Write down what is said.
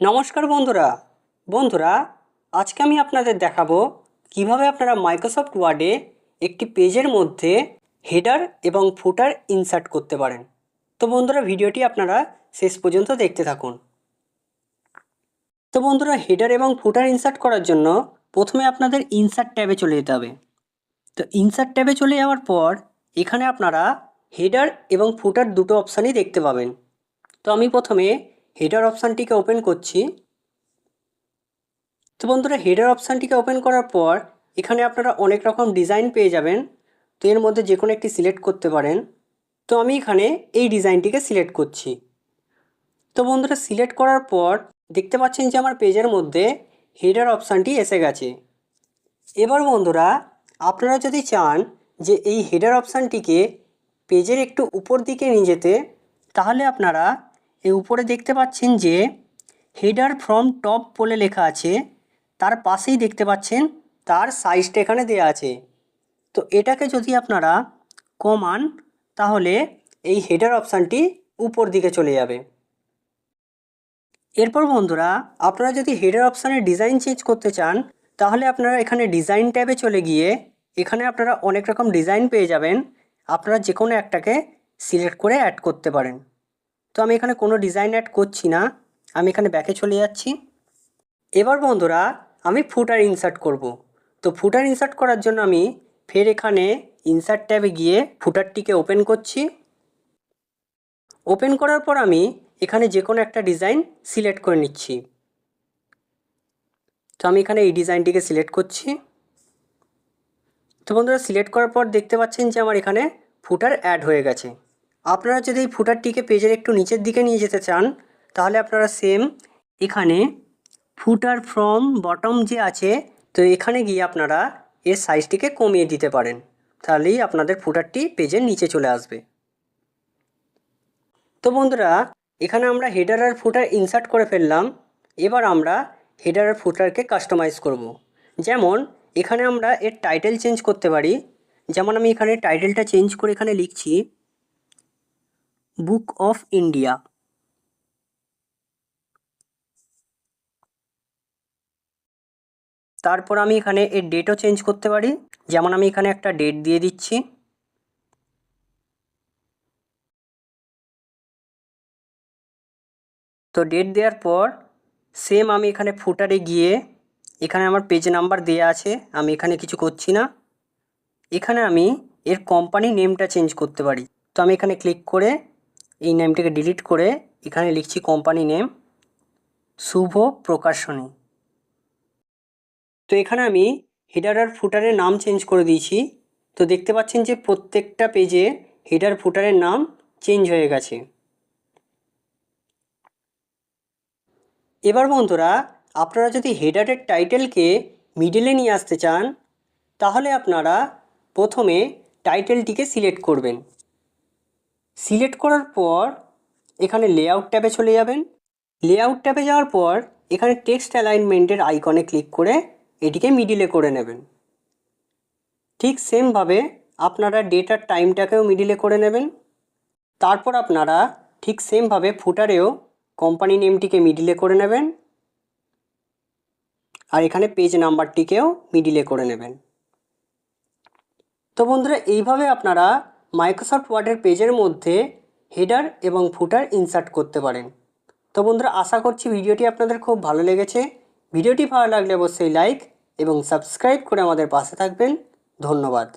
নমস্কার বন্ধুরা। বন্ধুরা, আজকে আমি আপনাদের দেখাবো কীভাবে আপনারা মাইক্রোসফট ওয়ার্ডে একটি পেজের মধ্যে হেডার এবং ফুটার ইনসার্ট করতে পারেন। তো বন্ধুরা, ভিডিওটি আপনারা শেষ পর্যন্ত দেখতে থাকুন। তো বন্ধুরা, হেডার এবং ফুটার ইনসার্ট করার জন্য প্রথমে আপনাদের ইনসার্ট ট্যাবে চলে যেতে হবে। তো ইনসার্ট ট্যাবে চলে যাওয়ার পর এখানে আপনারা হেডার এবং ফুটার দুটো অপশানই দেখতে পাবেন। তো আমি প্রথমে হেডার অপশানটিকে ওপেন করছি। তো বন্ধুরা হেডার অপশানটিকে ওপেন করার পর এখানে আপনারা অনেক রকম ডিজাইন পেয়ে যাবেন। তো এর মধ্যে যে কোনো একটি সিলেক্ট করতে পারেন। তো আমি এখানে এই ডিজাইনটিকে সিলেক্ট করছি। তো বন্ধুরা সিলেক্ট করার পর দেখতে পাচ্ছেন যে আমার পেজের মধ্যে হেডার অপশানটি এসে গেছে। এবার বন্ধুরা, আপনারা যদি চান যে এই হেডার অপশানটিকে পেজের একটু উপর দিকে নিয়ে যেতে, তাহলে আপনারা এই উপরে দেখতে পাচ্ছেন যে হেডার ফ্রম টপ বলে লেখা আছে, তার পাশেই দেখতে পাচ্ছেন তার সাইজটা এখানে দেওয়া আছে। তো এটাকে যদি আপনারা কমান, তাহলে এই হেডার অপশানটি উপর দিকে চলে যাবে। এরপর বন্ধুরা, আপনারা যদি হেডার অপশানের ডিজাইন চেঞ্জ করতে চান, তাহলে আপনারা এখানে ডিজাইন ট্যাবে চলে গিয়ে এখানে আপনারা অনেক রকম ডিজাইন পেয়ে যাবেন। আপনারা যে কোনো একটাকে সিলেক্ট করে অ্যাড করতে পারেন। তো আমি এখানে কোনো ডিজাইন অ্যাড করছি না। আমি এখানে ব্যাকে চলে যাচ্ছি। এবার বন্ধুরা, আমি ফুটার ইনসার্ট করব। তো ফুটার ইনসার্ট করার জন্য আমি ফের এখানে ইনসার্ট ট্যাবে গিয়ে ফুটারটিকে ওপেন করছি। ওপেন করার পর আমি এখানে যে কোনো একটা ডিজাইন সিলেক্ট করে নিচ্ছি। তো আমি এখানে এই ডিজাইনটিকে সিলেক্ট করছি। তো বন্ধুরা সিলেক্ট করার পর দেখতে পাচ্ছেন যে আমার এখানে ফুটার অ্যাড হয়ে গেছে। আপনারা যদি এই ফুটারটিকে পেজের একটু নিচের দিকে নিয়ে যেতে চান, তাহলে আপনারা সেম এখানে ফুটার ফ্রম বটম যে আছে, তো এখানে গিয়ে আপনারা এর সাইজটিকে কমিয়ে দিতে পারেন। তাহলেই আপনাদের ফুটারটি পেজের নিচে চলে আসবে। তো বন্ধুরা, এখানে আমরা হেডার আর ফুটার ইনসার্ট করে ফেললাম। এবার আমরা হেডার আর ফুটারকে কাস্টমাইজ করব। যেমন, এখানে আমরা এর টাইটেল চেঞ্জ করতে পারি। যেমন আমি এখানে টাইটেলটা চেঞ্জ করে এখানে লিখছি বুক অফ ইন্ডিয়া। তারপর আমি এখানে এর ডেটও চেঞ্জ করতে পারি। যেমন আমি এখানে একটা ডেট দিয়ে দিচ্ছি। তো ডেট দেওয়ার পর সেম আমি এখানে ফুটারে গিয়ে এখানে আমার পেজ নাম্বার দেওয়া আছে। আমি এখানে কিছু করছি না। এখানে আমি এর কোম্পানি নেমটা চেঞ্জ করতে পারি। তো আমি এখানে ক্লিক করে এই নেমটাকে ডিলিট করে এখানে লিখছি কোম্পানি নেম শুভ প্রকাশনী। তো এখানে আমি হেডার আর ফুটারের নাম চেঞ্জ করে দিয়েছি। তো দেখতে পাচ্ছেন যে প্রত্যেকটা পেজে হেডার ফুটারের নাম চেঞ্জ হয়ে গেছে। এবার বন্ধুরা, আপনারা যদি হেডারের টাইটেলকে মিডিলে নিয়ে আসতে চান, তাহলে আপনারা প্রথমে টাইটেলটিকে সিলেক্ট করবেন। সিলেক্ট করার পর এখানে লেআউট ট্যাবে চলে যাবেন। লেআউট ট্যাবে যাওয়ার পর এখানে টেক্সট অ্যালাইনমেন্টের আইকনে ক্লিক করে এটিকে মিডিলে করে নেবেন। ঠিক সেমভাবে আপনারা ডেটার টাইমটাকেও মিডিলে করে নেবেন। তারপর আপনারা ঠিক সেমভাবে ফুটারেও কোম্পানি নেমটিকে মিডিলে করে নেবেন। আর এখানে পেজ নাম্বারটিকেও মিডিলে করে নেবেন। তো বন্ধুরা, এইভাবে আপনারা মাইক্রোসফট ওয়ার্ডের পেজের মধ্যে হেডার এবং ফুটার ইনসার্ট করতে পারেন। তো বন্ধুরা, আশা করছি ভিডিওটি আপনাদের খুব ভালো লেগেছে। ভিডিওটি ভালো লাগলে অবশ্যই লাইক এবং সাবস্ক্রাইব করে আমাদের পাশে থাকবেন। ধন্যবাদ।